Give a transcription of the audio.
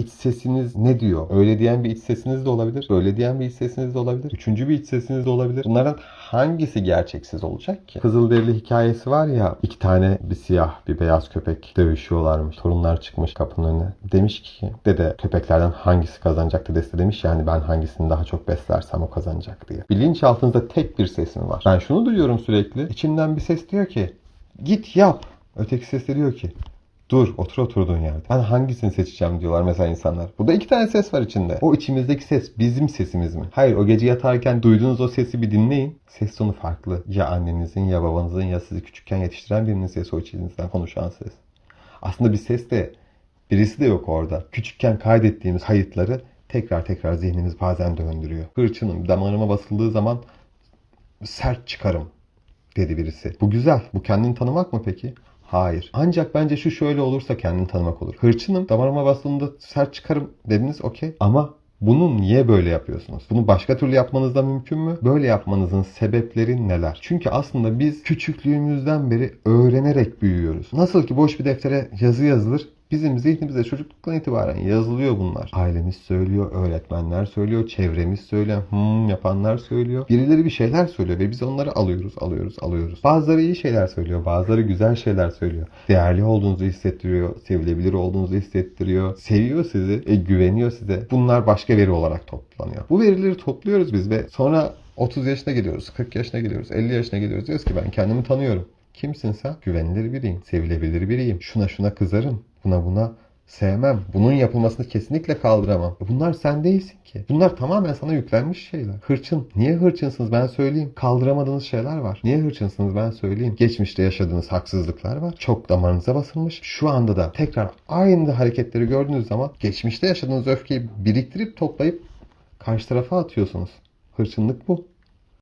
iç sesiniz ne diyor? Öyle diyen bir iç sesiniz de olabilir. Böyle diyen bir iç sesiniz de olabilir. Üçüncü bir iç sesiniz de olabilir. Bunların hangisi gerçeksiz olacak ki? Kızılderili hikayesi var ya iki tane bir siyah bir beyaz köpek dövüşüyorlarmış. Torunlar çıkmış kapının önüne. Demiş ki dede köpeklerden hangisi kazanacak dedesi de demiş yani ben hangisini daha çok beslersem o kazanacak diye. Bilinçaltınızda tek bir sesim var. Ben şunu duyuyorum sürekli. İçimden bir ses diyor ki git yap. Öteki ses diyor ki Dur otur oturduğun yerde. Ben hangisini seçeceğim diyorlar mesela insanlar. Burada iki tane ses var içinde. O içimizdeki ses bizim sesimiz mi? Hayır o gece yatarken duyduğunuz o sesi bir dinleyin. Ses tonu farklı. Ya annenizin ya babanızın ya sizi küçükken yetiştiren birinin sesi o içinizden konuşan ses. Aslında bir ses de birisi de yok orada. Küçükken kaydettiğimiz kayıtları tekrar tekrar zihnimiz bazen döndürüyor. Hırçınım damarıma basıldığı zaman sert çıkarım dedi birisi. Bu güzel. Bu kendini tanımak mı peki? Hayır. Ancak bence şu şöyle olursa kendini tanımak olur. Hırçınım, damarıma bastığında sert çıkarım dediniz okey. Ama bunu niye böyle yapıyorsunuz? Bunu başka türlü yapmanız da mümkün mü? Böyle yapmanızın sebepleri neler? Çünkü aslında biz küçüklüğümüzden beri öğrenerek büyüyoruz. Nasıl ki boş bir deftere yazı yazılır, Bizim zihnimize çocukluktan itibaren yazılıyor bunlar. Ailemiz söylüyor, öğretmenler söylüyor, çevremiz söylüyor, hmm yapanlar söylüyor. Birileri bir şeyler söylüyor ve biz onları alıyoruz, alıyoruz, alıyoruz. Bazıları iyi şeyler söylüyor, bazıları güzel şeyler söylüyor. Değerli olduğunuzu hissettiriyor, sevilebilir olduğunuzu hissettiriyor. Seviyor sizi, e, güveniyor size. Bunlar başka veri olarak toplanıyor. Bu verileri topluyoruz biz ve sonra 30 yaşına geliyoruz, 40 yaşına geliyoruz, 50 yaşına geliyoruz. Diyoruz ki ben kendimi tanıyorum. Kimsin sen? Güvenilir biriyim, sevilebilir biriyim. Şuna şuna kızarım, buna buna sevmem. Bunun yapılmasını kesinlikle kaldıramam. E Bunlar sen değilsin ki. Bunlar tamamen sana yüklenmiş şeyler. Hırçın. Niye hırçınsınız ben söyleyeyim. Kaldıramadığınız şeyler var. Niye hırçınsınız ben söyleyeyim. Geçmişte yaşadığınız haksızlıklar var. Çok damarınıza basılmış. Şu anda da tekrar aynı hareketleri gördüğünüz zaman geçmişte yaşadığınız öfkeyi biriktirip toplayıp karşı tarafa atıyorsunuz. Hırçınlık bu.